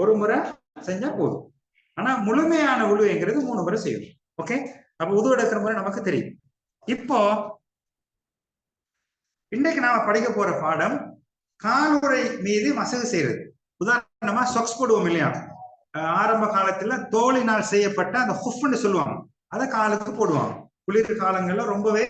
ஒரு முறை செஞ்சா போதும். ஆனா முழுமையான உழுவைங்கிறது மூணு முறை செய்யணும். ஓகே அப்ப உது எடுக்கிற முறை நமக்கு தெரியும். இப்போ இன்னைக்கு நாம படிக்க போற பாடம் காலுரை மீது மசகு செய்யறது உதாரணமா சொக்ஸ் போடுவோம் இல்லையா? ஆரம்ப காலத்துல தோளினால் செய்யப்பட்ட அந்த ஹுஃப்னு சொல்லுவாங்க. அதை காலுக்கு போடுவாங்க. குளிர் காலங்கள்ல ரொம்பவே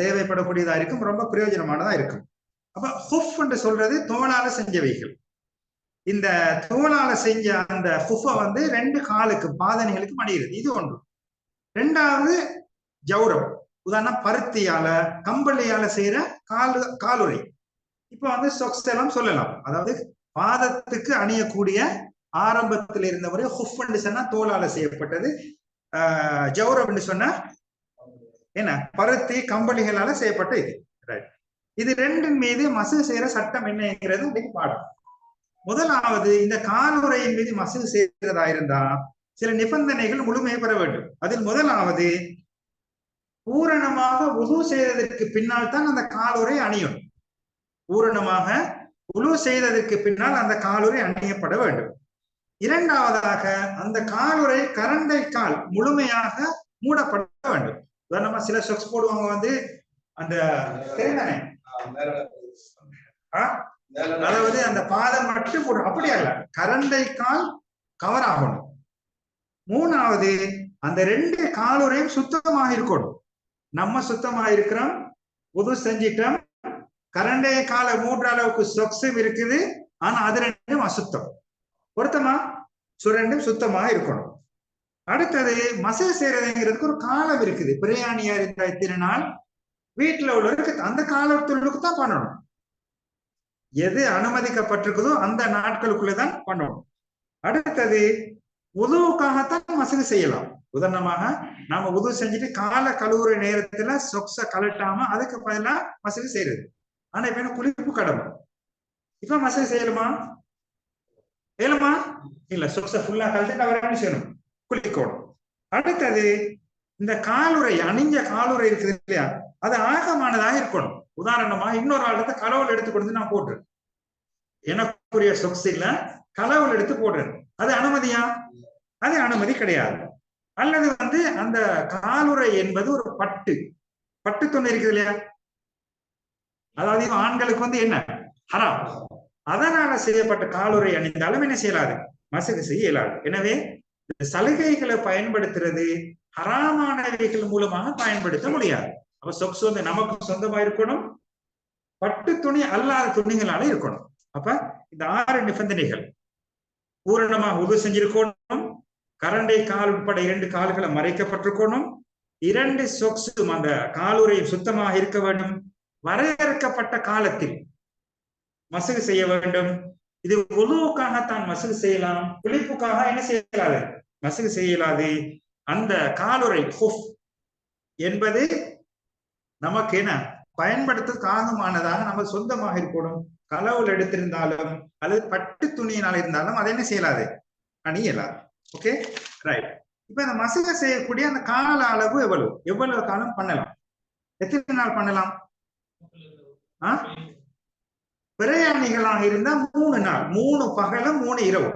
தேவைப்படக்கூடியதா இருக்கும். ரொம்ப பிரயோஜனமானதா இருக்கும். அப்ப ஹுஃப் என்று சொல்றது தோளால செஞ்சவைகள். இந்த தோலால செஞ்ச அந்த ஃபுஃபை வந்து ரெண்டு காலுக்கு பாதனைகளுக்கு மடிகிறது இது ஒன்று. ரெண்டாவது ஜௌரம். உதாரணம் பருத்தியால கம்பளியால செய்யற காலு காலுரை இப்ப வந்து சொக்ஸ் எல்லாம் சொல்லலாம். அதாவது பாதத்துக்கு அணியக்கூடிய ஆரம்பத்தில் இருந்தவரை ஹுஃப் என்று சொன்னா தோலால செய்யப்பட்டது. ஆஹ் ஜௌரம் சொன்னா என்ன? பருத்தி கம்பளிகளால செய்யப்பட்ட இது. இது ரெண்டின் மீது மசு செய்யற சட்டம் என்னங்கிறது இன்னைக்கு பாடம். முதலாவது இந்த காலுறையின் மீது மசகு செய்யறதா இருந்தா சில நிபந்தனைகள் முழுமையை பெற வேண்டும். அதில் முதலாவது பூரணமாக உது செய்ததற்கு பின்னால் தான் அந்த காலுறை அணியும். பூரணமாக உழு செய்ததற்கு பின்னால் அந்த காலுறை அணியப்பட வேண்டும். இரண்டாவதாக அந்த காலுறை கரண்டை கால் முழுமையாக மூடப்பட வேண்டும். உதாரணமா சில சொக்ஸ் போடுவாங்க வந்து அந்த தெரிந்தானே? அதாவது அந்த பாதம் மட்டும் போடும் அப்படி அல்ல. கரண்டை கால் கவர் ஆகணும். மூணாவது அந்த ரெண்டு காலுரையும் சுத்தமாக இருக்கணும். நம்ம சுத்தமாக இருக்கிறோம் புது செஞ்சிட்டோம் கரண்டைய காலை மூன்ற அளவுக்கு சொக்ஸும் இருக்குது ஆனா அது ரெண்டும் அசுத்தம். பொருத்தமா? சுரண்டும் சுத்தமாக இருக்கணும். அடுத்தது மசை செய்யறதுங்கிறதுக்கு ஒரு காலம் இருக்குது. பிரயாணியா இருந்தா இத்தனை நாள் வீட்டுல உள்ளவருக்கு அந்த காலத்துள்ளுக்கு தான் பண்ணணும். எது அனுமதிக்கப்பட்டிருக்குதோ அந்த நாட்களுக்குள்ளதான் பண்ணணும். அடுத்தது உதவுக்காகத்தான் மசதி செய்யலாம். உதாரணமாக நாம உதவு செஞ்சுட்டு காலை கழுவுற நேரத்துல சொக்ஸ கலட்டாம அதுக்கு பதிலா மசதி செய்யறது. ஆனா இப்ப என்ன குளிப்பு கடமை? இப்ப மசதி செய்யலுமா? செய்யலுமா? இல்ல சொக்ஸ ஃபுல்லா கழட்டிட்டு அவர் என்ன செய்யணும்? குளிக்கணும். அடுத்தது இந்த காலுரை அணிஞ்ச காலுறை இருக்குது இல்லையா? அது ஆகமானதாக இருக்கணும். உதாரணமா இன்னொரு ஆளுக்கு கடவுள் எடுத்து கொடுத்து நான் போட்டுறேன் எனக்குரிய சொக்ஸில இல்ல எடுத்து போடுறேன் அது அனுமதியா? அது அனுமதி கிடையாது. அல்லது வந்து அந்த காலுரை என்பது ஒரு பட்டு. பட்டு துணி இருக்குது இல்லையா? அதாவது ஆண்களுக்கு வந்து என்ன? ஹராம். அதனால செய்யப்பட்ட காலுறை அணிந்தாலும் என்ன செய்யலாது? மசகு செய்ய இயலாது. எனவே இந்த சலுகைகளை பயன்படுத்துறது ஹராமானவைகள் மூலமாக பயன்படுத்த முடியாது. அப்ப சொக்ஸ் வந்து நமக்கு சொந்தமா இருக்கணும். பட்டு துணி அல்லாத துணிகளால இருக்கணும். அப்ப இந்த ஆறு நிபந்தனைகள். பூரணமாக உது செஞ்சிருக்கணும். கரண்டை கால் உட்பட இரண்டு கால்களை மறைக்கப்பட்டிருக்கணும். இரண்டு சொக்ஸும் அந்த காலுறை சுத்தமாக இருக்க வேண்டும். வரையறுக்கப்பட்ட காலத்தில் மசகு செய்ய வேண்டும். இது உதவுக்காகத்தான் மசகு செய்யலாம். குளிப்புக்காக என்ன செய்யலாது? மசகு செய்யலாது. அந்த காலுறை என்பது நமக்கு என்ன? பயன்படுத்த ஆகமானதாக நம்ம சொந்தமாக இருக்கணும். கலவுல எடுத்திருந்தாலும் அல்லது பட்டு துணியினால் இருந்தாலும் அதை என்ன செய்யலாது? அணியலாது ஓகே ரைட் இப்ப இந்த மசக செய்யக்கூடிய அந்த கால அளவு எவ்வளவு? எவ்வளவு காலம் பண்ணலாம்? எத்தனை நாள் பண்ணலாம்? பிரயாணிகளாக இருந்தா மூணு நாள். மூணு பகலும் மூணு இரவு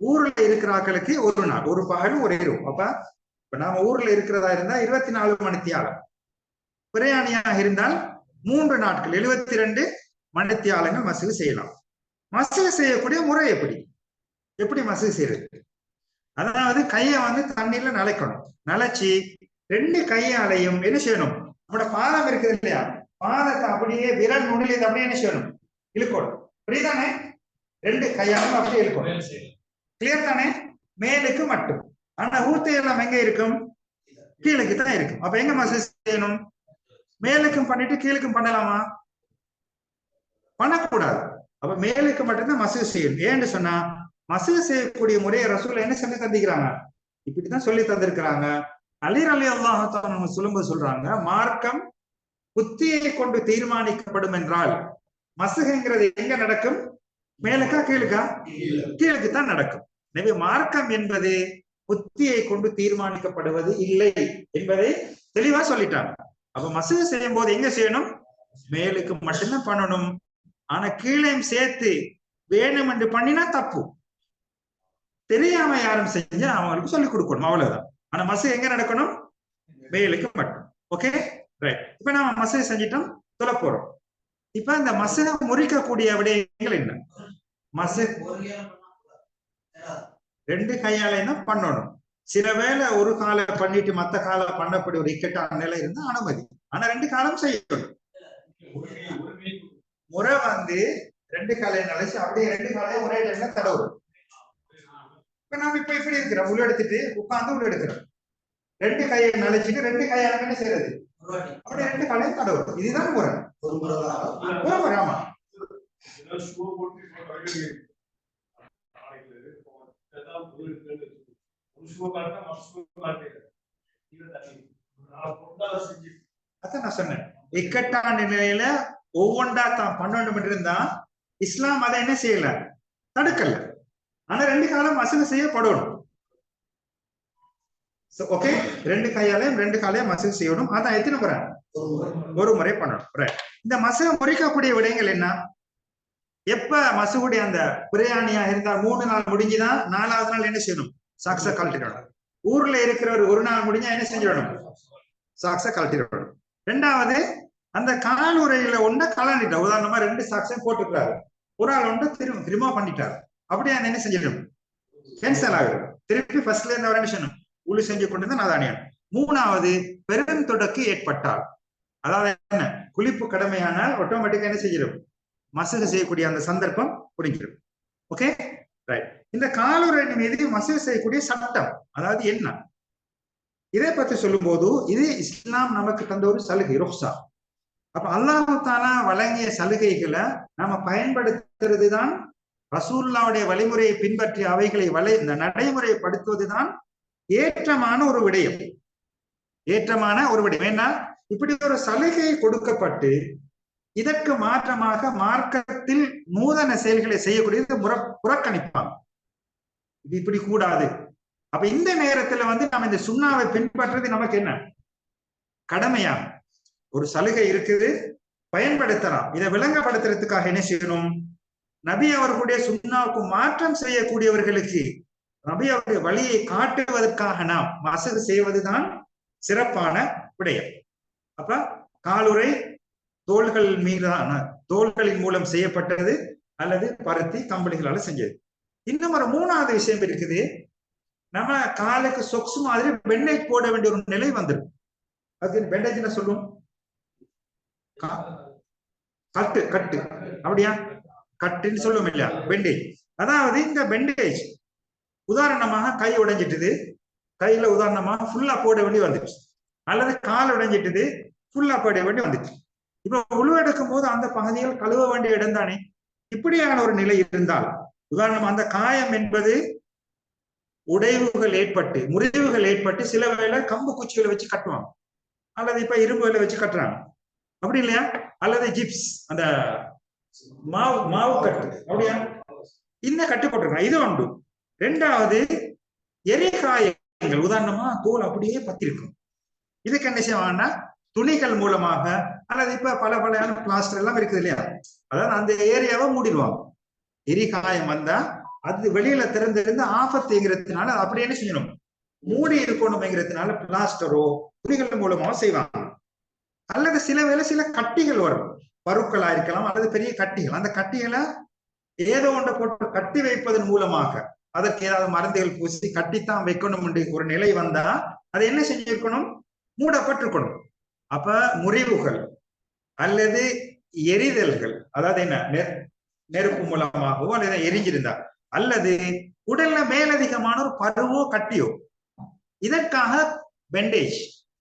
ஊர்ல இருக்கிறாக்களுக்கு ஒரு நாள். ஒரு பகலும் ஒரு இரவு அப்ப இப்ப நாம ஊர்ல இருக்கிறதா இருந்தா இருபத்தி நாலு மணி தியாலம் பிரயாணியாக இருந்தால் மூன்று நாட்கள் எழுபத்தி ரெண்டு மணித்தியாலங்கள் மசகு செய்யலாம். மசகு செய்யக்கூடிய முறை எப்படி? எப்படி மசகு செய்யறது? அதாவது கையை வந்து தண்ணீர்ல நனைக்கணும். நனைச்சி ரெண்டு கையாலையும் என்ன செய்யணும்? நம்மளோட பாதம் இருக்குது இல்லையா? பாதத்தை அப்படியே விரல் நுனில இதை அப்படியே என்ன செய்யணும்? இழுக்கணும். புரியுதானே? ரெண்டு கையாலும் அப்படியே இழுக்கணும். கிளியர் தானே? மேலுக்கு மட்டும். ஆனா ஊத்தை எல்லாம் எங்க இருக்கும்? கீழுக்கு தான் இருக்கும். அப்ப எங்க மசேஜ் செய்யணும்? மேலுக்கும் பண்ணிட்டு கீழுக்கும் பண்ணலாமா? பண்ணக்கூடாது. அப்ப மேலுக்கு மட்டும்தான் மசூல் செய்யணும் ஏன்னு சொன்னா மசூல் செய்யக்கூடிய முறையை ரசூல என்ன சொல்லி தந்திக்கிறாங்க இப்படிதான் சொல்லி தந்திருக்கிறாங்க. அலிர் அலி அல்லாஹான் சொல்லும்போது சொல்றாங்க மார்க்கம் புத்தியை கொண்டு தீர்மானிக்கப்படும் என்றால் மசுகுங்கிறது எங்க நடக்கும்? மேலுக்கா கீழுக்கா? கீழுக்கு தான் நடக்கும். எனவே மார்க்கம் என்பது புத்தியை கொண்டு தீர்மானிக்கப்படுவது இல்லை என்பதை தெளிவா சொல்லிட்டாங்க. அப்ப மசூது செய்யும் போது எங்க செய்யணும்? மேலுக்கு மட்டும்தான் பண்ணணும். ஆனா கீழே சேர்த்து வேணும் என்று பண்ணினா தப்பு. தெரியாம யாரும் செஞ்சா அவங்களுக்கு சொல்லிக் கொடுக்கணும் அவ்வளவுதான். ஆனா மசு எங்க நடக்கணும்? மேலுக்கு மட்டும். ஓகே ரைட் இப்ப நாம மசூதி செஞ்சிட்டோம் சொல்ல போறோம். இப்ப இந்த மசை முறிக்கக்கூடிய விடயங்கள் என்ன? மசு ரெண்டு கையால என்ன பண்ணணும்? சில வேளை ஒரு காலை பண்ணிட்டு மத்த காலை பண்ணக்கூடிய ஒரு இக்கட்டான நிலை இருந்தா அனுமதி. ஆனா ரெண்டு காலம் செய்யணும். முறை வந்து ரெண்டு காலையை நினைச்சு அப்படியே ரெண்டு காலையும் ஒரே டைம்ல தடவும் இப்ப நாம இப்ப இப்படி இருக்கிறோம்? உள்ள எடுத்துட்டு உட்கார்ந்து உள்ள எடுக்கிறோம். ரெண்டு கையை நினைச்சிட்டு ரெண்டு கையால என்ன செய்யறது? அப்படியே ரெண்டு காலையும் தடவும் இதுதான் முறை. முறை முறை ஆமா. அதான் நான் சொன்னேன். இக்கட்டான நிலையில ஒவ்வொன்றா தான் பண்ணணும் இருந்தா இஸ்லாம் அதை என்ன செய்யல? தடுக்கல. ஆனா ரெண்டு காலம் மசூல் செய்யப்படணும் ஓகே ரெண்டு கையாலையும் ரெண்டு காலையும் மசூல் செய்யணும். அதான் எத்தனை முறை? ஒரு முறை பண்ணணும். இந்த மசூல் முறிக்கக்கூடிய விடயங்கள் என்ன? எப்ப மசூடைய அந்த பிரியாணியா இருந்தா மூணு நாள் முடிஞ்சுதான் நாலாவது நாள் என்ன செய்யணும்? சாக்ஸ கழட்டிடணும். ஊர்ல இருக்கிறவர் ஒரு நாள் முடிஞ்சா என்ன செஞ்சிடணும்? சாக்ஸ கழட்டிடணும். ரெண்டாவது அந்த காலுரையில உரையில ஒண்ண உதாரணமா ரெண்டு சாக்ஸையும் போட்டுக்கிறாரு. ஒரு ஆள் ஒன்று திரும்ப திரும்ப பண்ணிட்டாரு. அப்படியே என்ன செஞ்சிடணும்? கேன்சல் ஆகிடும். திருப்பி ஃபர்ஸ்ட்ல இருந்து அவர் என்ன செய்யணும்? உள்ள செஞ்சு கொண்டு தான் அணியணும். மூணாவது பெரும் தொடக்கு ஏற்பட்டால். அதாவது என்ன? குளிப்பு கடமையானால் ஆட்டோமேட்டிக்கா என்ன செஞ்சிடும்? மசகு செய்யக்கூடிய அந்த சந்தர்ப்பம் முடிஞ்சிடும் ஓகே ரைட் இந்த காலுரை மீது மசூல் செய்யக்கூடிய சட்டம். அதாவது என்ன? இதை பத்தி சொல்லும்போது இது இஸ்லாம் நமக்கு தந்த ஒரு சலுகை ருக்ஸா அப்ப அல்லாஹு தாலா வழங்கிய சலுகைகளை நாம பயன்படுத்துறது தான் ரசூல்லாவுடைய வழிமுறையை பின்பற்றி அவைகளை வலை இந்த நடைமுறைப்படுத்துவதுதான் ஏற்றமான ஒரு விடயம். ஏற்றமான ஒரு விடயம். ஏன்னா இப்படி ஒரு சலுகை கொடுக்கப்பட்டு இதற்கு மாற்றமாக மார்க்கத்தில் நூதன செயல்களை செய்யக்கூடியது முற புறக்கணிப்பாங்க இது இப்படி கூடாது. அப்ப இந்த நேரத்துல வந்து நம்ம இந்த சுண்ணாவை பின்பற்றுறது நமக்கு என்ன? கடமையா? ஒரு சலுகை இருக்குது பயன்படுத்தலாம். இதை விளங்கப்படுத்துறதுக்காக என்ன செய்யணும்? நபி அவர்களுடைய சுண்ணாவுக்கு மாற்றம் செய்யக்கூடியவர்களுக்கு நபி அவருடைய வழியை காட்டுவதற்காக நாம் மசகு செய்வதுதான் சிறப்பான விடயம். அப்ப காலுரை தோள்கள் மீதான தோள்களின் மூலம் செய்யப்பட்டது அல்லது பருத்தி கம்பளிகளால செஞ்சது. இன்னும் ஒரு மூணாவது விஷயம் இருக்குது. நம்ம காலுக்கு சொக்ஸ் மாதிரி பெண்டேஜ் போட வேண்டிய ஒரு நிலை வந்துடும் அதுக்கு பெண்டேஜ் என்ன சொல்லும்? கட்டு கட்டு. அப்படியா? கட்டுன்னு சொல்லுவோம் இல்லையா? பெண்டேஜ் அதாவது இந்த பெண்டேஜ் உதாரணமாக கை உடைஞ்சிட்டுது. கையில உதாரணமாக ஃபுல்லா போட வேண்டி வந்துச்சு. அல்லது கால் உடைஞ்சிட்டுது. ஃபுல்லா போட வேண்டி வந்துச்சு. இப்ப உழு எடுக்கும் போது அந்த பகுதிகள் கழுவ வேண்டிய இடம் தானே? இப்படியான ஒரு நிலை இருந்தால் உதாரணம் அந்த காயம் என்பது உடைவுகள் ஏற்பட்டு முறிவுகள் ஏற்பட்டு சில வேளை கம்பு குச்சிகளை வச்சு கட்டுவாங்க. அல்லது இப்ப இரும்புகளை வச்சு கட்டுறாங்க. அப்படி இல்லையா? அல்லது ஜிப்ஸ் அந்த மாவு மாவு கட்டு. அப்படியா? இந்த கட்டு போட்டிருக்காங்க. இது உண்டு ரெண்டாவது எரிகாயங்கள். உதாரணமா தோல் அப்படியே பத்திருக்கும். இதுக்கு என்ன செய்வாங்கன்னா துணிகள் மூலமாக அல்லது இப்ப பல பலையான பிளாஸ்டர் எல்லாம் இருக்குது இல்லையா? அதாவது அந்த ஏரியாவை மூடிடுவாங்க. எரிகாயம் வந்தா அது வெளியில திறந்திருந்து ஆபத்துங்கிறதுனால அப்படி என்ன செய்யணும் மூடி இருக்கணும்ங்கிறதுனால பிளாஸ்டரோ துணிகள் மூலமாக செய்வாங்க. அல்லது சில வேலை சில கட்டிகள் வரும். பருக்களா இருக்கலாம் அல்லது பெரிய கட்டிகள். அந்த கட்டிகளை ஏதோ ஒன்றை போட்டு கட்டி வைப்பதன் மூலமாக அதற்கு ஏதாவது மருந்துகள் பூசி கட்டித்தான் வைக்கணும் என்று ஒரு நிலை வந்தா அதை என்ன செஞ்சிருக்கணும்? மூடப்பட்டிருக்கணும். அப்ப முறிவுகள் அல்லது எரிதல்கள் அதாவது என்ன? நெருப்பு மூலமாகவோ அல்லது எரிஞ்சிருந்தா அல்லது உடல்ல மேலதிகமான ஒரு பருவோ கட்டியோ இதற்காக பெண்டேஜ்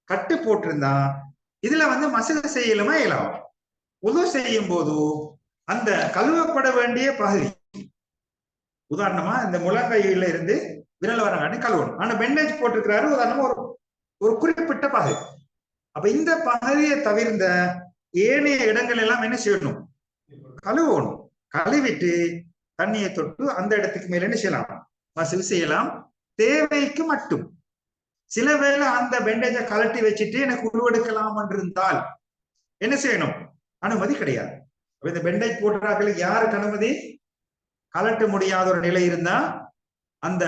கட்டு போட்டிருந்தா இதுல வந்து மசக செய்யலுமா இயலாம்? உது செய்யும் போது அந்த கழுவப்பட வேண்டிய பகுதி உதாரணமா இந்த முழங்கையில இருந்து விரல் வரங்காட்டி கழுவணும். ஆனா பெண்டேஜ் போட்டிருக்கிறாரு உதாரணமா ஒரு ஒரு குறிப்பிட்ட பகுதி. அப்ப இந்த பகுதியை தவிர்ந்த ஏனைய இடங்கள் எல்லாம் என்ன செய்யணும்? கழுவணும். கழுவிட்டு தண்ணியை தொட்டு அந்த இடத்துக்கு மேல என்ன செய்யலாம்? மசில் செய்யலாம். தேவைக்கு மட்டும். சில வேளை அந்த பெண்டேஜை கலட்டி வச்சுட்டு எனக்கு உருவெடுக்கலாம் இருந்தால் என்ன செய்யணும்? அனுமதி கிடையாது. இந்த பெண்டேஜ் போடுறார்கள் யாருக்கு அனுமதி? கலட்ட முடியாத ஒரு நிலை இருந்தா அந்த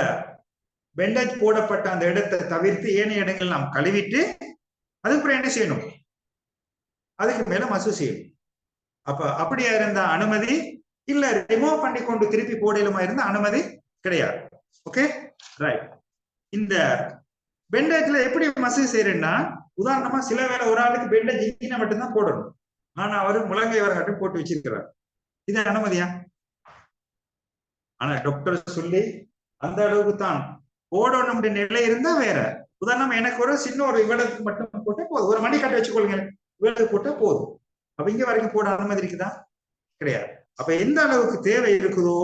பெண்டேஜ் போடப்பட்ட அந்த இடத்தை தவிர்த்து ஏனைய இடங்கள் நாம் கழுவிட்டு அதுக்கப்புறம் என்ன செய்யணும்? அதுக்கு மேல மசு செய்யணும். அப்ப அப்படியா இருந்த அனுமதி? இல்ல ரிமூவ் பண்ணி கொண்டு திருப்பி போடலுமா இருந்த அனுமதி கிடையாது. ஓகே ரைட் இந்த பெண்டேஜ்ல எப்படி மசூஜ் செய்யறேன்னா உதாரணமா சில வேளை ஒரு ஆளுக்கு பெண்டேஜ் இங்கின மட்டும்தான் போடணும். ஆனா அவரு முழங்கை வரகாட்டும் போட்டு வச்சிருக்கிறார். இது அனுமதியா? ஆனா டாக்டர் சொல்லி அந்த அளவுக்கு தான் போடணும் நிலை இருந்தா வேற. உதாரணமா எனக்கு ஒரு சின்ன ஒரு இவ்வளவுக்கு மட்டும் போட்டா போதும். ஒரு மணி கட்ட வச்சுக்கொள்ளுங்க இவ்வளவு போட்டா போதும். அப்ப இங்க வரைக்கும் போட அனுமதி இருக்குதா? கிடையாது. அப்ப எந்த அளவுக்கு தேவை இருக்குதோ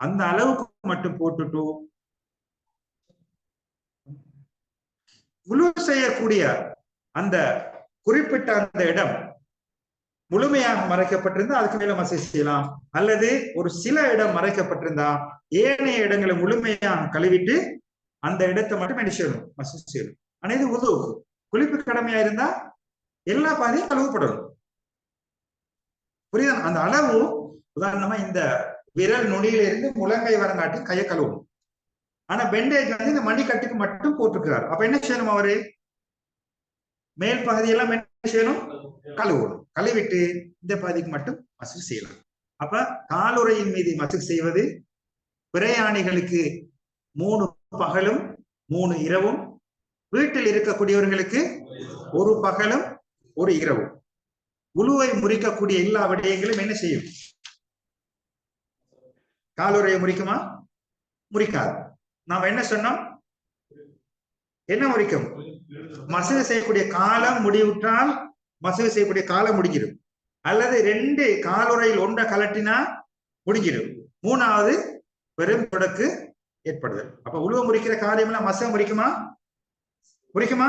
அந்த அளவுக்கு மட்டும் போட்டுட்டு முழு செய்யக்கூடிய அந்த குறிப்பிட்ட அந்த இடம் முழுமையாக மறைக்கப்பட்டிருந்தா அதுக்கு மேல மசை செய்யலாம்? அல்லது ஒரு சில இடம் மறைக்கப்பட்டிருந்தா ஏனைய இடங்களை முழுமையாக கழுவிட்டு அந்த இடத்தை மட்டும் என்ன செய்யணும்? மசேஜ் செய்யணும். ஆனா இது உதவு குளிப்பு கடமையா இருந்தா எல்லா பாதையும் கழுவப்படணும் புரியுது? அந்த அளவு உதாரணமா இந்த விரல் நுனியில இருந்து முழங்கை வரங்காட்டி கையை கழுவணும். ஆனா பெண்டேஜ் வந்து இந்த மணிக்கட்டுக்கு மட்டும் போட்டிருக்கிறார். அப்ப என்ன செய்யணும் அவரு? மேல் பகுதியெல்லாம் என்ன செய்யணும்? கழுவணும். கழுவிட்டு இந்த பகுதிக்கு மட்டும் மசூல் செய்யலாம். அப்ப காலுறையின் மீது மசூல் செய்வது பிரயாணிகளுக்கு மூணு பகலும் மூணு இரவும். வீட்டில் இருக்கக்கூடியவர்களுக்கு ஒரு பகலும் ஒரு இரவும். உழுவை முறிக்கக்கூடிய எல்லா விடயங்களும் என்ன செய்யும்? காலுறையை முறிக்குமா? முறிக்காது. நாம் என்ன சொன்னோம்? என்ன முறிக்கும்? மசூது செய்யக்கூடிய காலம் முடிவுற்றால் மசூது செய்யக்கூடிய காலம் முடிஞ்சிடும். அல்லது ரெண்டு காலுறையில் ஒன்றை கலட்டினா முடிஞ்சிடும். மூணாவது வெறும் தொடக்கு ஏற்படுதல் அப்ப உழுவ முறிக்கிற காரியம் எல்லாம் மசம் முறிக்குமா? முறிக்குமா?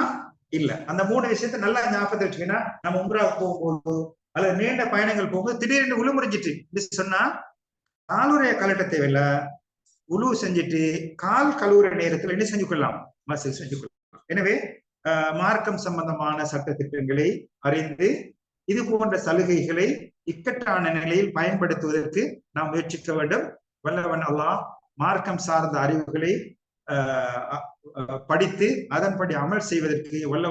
இல்ல. அந்த மூணு விஷயத்த நல்லா ஞாபகத்தை வச்சுக்கீங்கன்னா நம்ம உம்ராவுக்கு போகும்போது அல்லது நீண்ட பயணங்கள் போகும்போது திடீர்னு உழு முறிஞ்சிட்டு சொன்னா காலுறைய கலட்ட தேவையில்ல. உழு செஞ்சுட்டு கால் கழுவுற நேரத்துல என்ன செஞ்சு கொள்ளலாம்? மசூல் செஞ்சு கொள்ளலாம். எனவே மார்க்கம் சம்பந்தமான சட்ட திட்டங்களை அறிந்து இது போன்ற சலுகைகளை இக்கட்டான நிலையில் பயன்படுத்துவதற்கு நாம் முயற்சிக்க வேண்டும். வல்லவன் அல்லாஹ் மார்க்கம் சார்ந்த அறிவுகளை படித்து அதன்படி அமல் செய்வதற்கு வல்லவன்